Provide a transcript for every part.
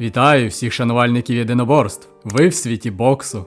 Вітаю всіх шанувальників єдиноборств. Ви в світі боксу.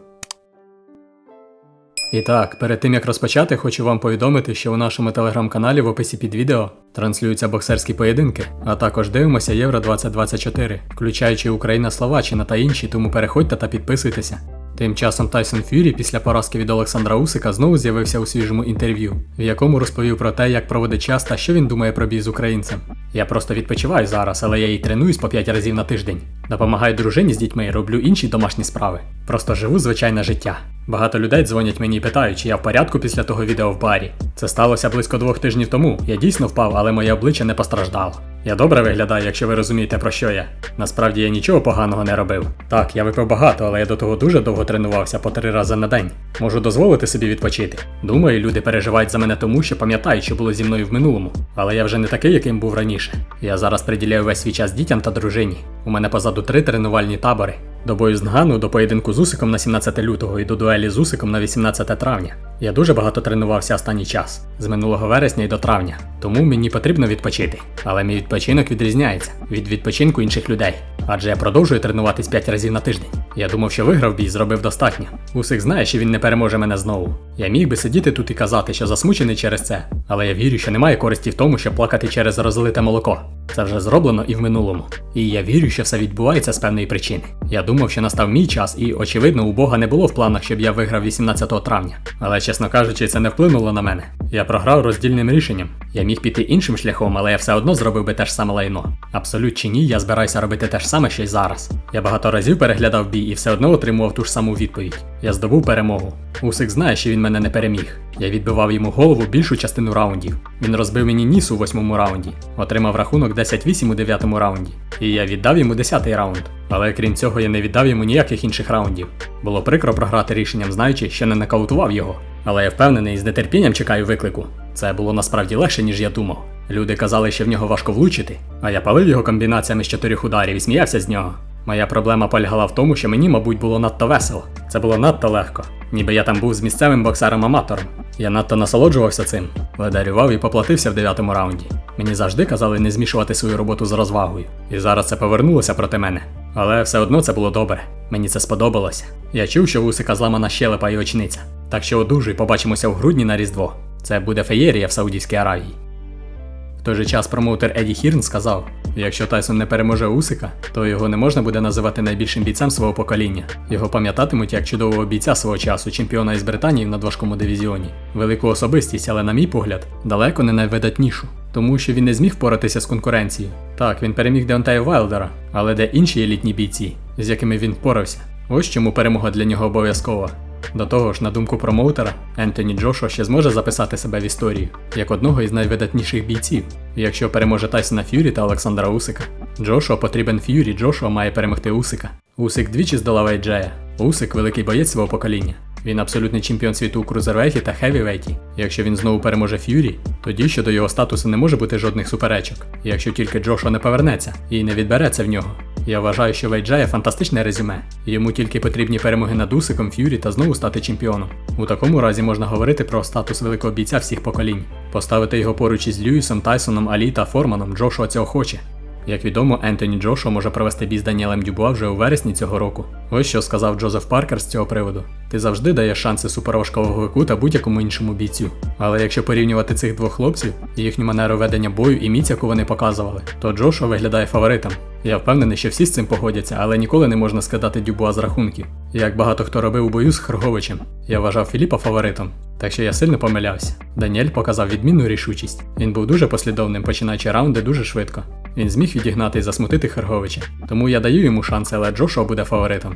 І так, перед тим як розпочати, хочу вам повідомити, що у нашому телеграм-каналі в описі під відео транслюються боксерські поєдинки, а також дивимося Євро 2024, включаючи Україна, Словаччина та інші, тому переходьте та підписуйтеся. Тим часом Тайсон Фюрі після поразки від Олександра Усика знову з'явився у свіжому інтерв'ю, в якому розповів про те, як проводить час та що він думає про бій з українцем. Я просто відпочиваю зараз, але я і тренуюсь по 5 разів на тиждень. Допомагаю дружині з дітьми, роблю інші домашні справи. Просто живу звичайне життя. Багато людей дзвонять мені і питають, чи я в порядку після того відео в барі. Це сталося близько двох тижнів тому. Я дійсно впав, але моє обличчя не постраждало. Я добре виглядаю, якщо ви розумієте про що я. Насправді я нічого поганого не робив. Так, я випив багато, але я до того дуже довго тренувався по три рази на день. Можу дозволити собі відпочити. Думаю, люди переживають за мене тому, що пам'ятають, що було зі мною в минулому. Але я вже не такий, яким був раніше. Я зараз приділяю весь свій час дітям та дружині. У мене позаду три тренувальні табори. До бою з Нгану, до поєдинку з Усиком на 17 лютого і до дуелі з Усиком на 18 травня. Я дуже багато тренувався останній час, з минулого вересня і до травня, тому мені потрібно відпочити. Але мій відпочинок відрізняється від відпочинку інших людей. Адже я продовжую тренуватись 5 разів на тиждень. Я думав, що виграв бій, зробив достатньо. Усик знає, що він не переможе мене знову. Я міг би сидіти тут і казати, що засмучений через це, але я вірю, що немає користі в тому, щоб плакати через розлите молоко. Це вже зроблено і в минулому. І я вірю, що все відбувається з певної причини. Я думав, що настав мій час, і, очевидно, у Бога не було в планах, щоб я виграв 18 травня. Але, чесно кажучи, це не вплинуло на мене. Я програв роздільним рішенням. Я міг піти іншим шляхом, але я все одно зробив би те ж саме лайно. Абсолют чи ні, я збираюся робити те ж саме, що й зараз. Я багато разів переглядав бій і все одно отримував ту ж саму відповідь. Я здобув перемогу. Усик знає, що він мене не переміг. Я відбивав йому голову більшу частину раундів. Він розбив мені ніс у восьмому раунді, отримав рахунок 10-8 у дев'ятому раунді. І я віддав йому десятий раунд. Але крім цього, я не віддав йому ніяких інших раундів. Було прикро програти рішенням, знаючи, що не нокаутував його. Але я впевнений з нетерпінням чекаю виклику. Це було насправді легше, ніж я думав. Люди казали, що в нього важко влучити, а я палив його комбінаціями з чотирьох ударів і сміявся з нього. Моя проблема полягала в тому, що мені, мабуть, було надто весело. Це було надто легко. Ніби я там був з місцевим боксером-аматором. Я надто насолоджувався цим, ледарював і поплатився в дев'ятому раунді. Мені завжди казали не змішувати свою роботу з розвагою. І зараз це повернулося проти мене. Але все одно це було добре. Мені це сподобалося. Я чув, що в Усика зламана щелепа і очниця. Так що одужуй, побачимося в грудні на Різдво. Це буде феєрія в Саудівській Аравії. Той же час промоутер Еді Хірн сказав: якщо Тайсон не переможе Усика, то його не можна буде називати найбільшим бійцем свого покоління. Його пам'ятатимуть як чудового бійця свого часу, чемпіона із Британії в надважкому дивізіоні. Велику особистість, але, на мій погляд, далеко не найвидатнішу. Тому що він не зміг впоратися з конкуренцією. Так, він переміг Деонтея Вайлдера, але де інші елітні бійці, з якими він впорався. Ось чому перемога для нього обов'язкова. До того ж, на думку промоутера, Ентоні Джошуа ще зможе записати себе в історію як одного із найвидатніших бійців, якщо переможе Тайсона Ф'юрі та Олександра Усика. Джошуа потрібен Ф'юрі, Джошуа має перемогти Усика. Усик двічі здолав Ейджея. Усик великий боєць свого покоління. Він абсолютний чемпіон світу у крузервейті та хевівейті. Якщо він знову переможе Ф'юрі, тоді щодо його статусу не може бути жодних суперечок, якщо тільки Джошуа не повернеться і не відбереться в нього. Я вважаю, що Вейджая фантастичне резюме. Йому тільки потрібні перемоги над Усиком, Ф'юрі та знову стати чемпіоном. У такому разі можна говорити про статус великого бійця всіх поколінь. Поставити його поруч із Льюісом, Тайсоном, Алі та Форманом Джошуа цього хоче. Як відомо, Ентоні Джошуа може провести бій з Даніелем Дюбуа вже у вересні цього року. Ось що сказав Джозеф Паркер з цього приводу. Ти завжди даєш шанси суперважкового вику та будь-якому іншому бійцю. Але якщо порівнювати цих двох хлопців, їхню манеру ведення бою і міць, яку вони показували, то Джошуа виглядає фаворитом. Я впевнений, що всі з цим погодяться, але ніколи не можна скидати Дюбуа з рахунків. Як багато хто робив у бою з Херговичем, я вважав Філіпа фаворитом. Так що я сильно помилявся. Даніель показав відмінну рішучість. Він був дуже послідовним, починаючи раунди дуже швидко. Він зміг відігнати і засмутити Херговича. Тому я даю йому шанси, але Джошуа буде фаворитом.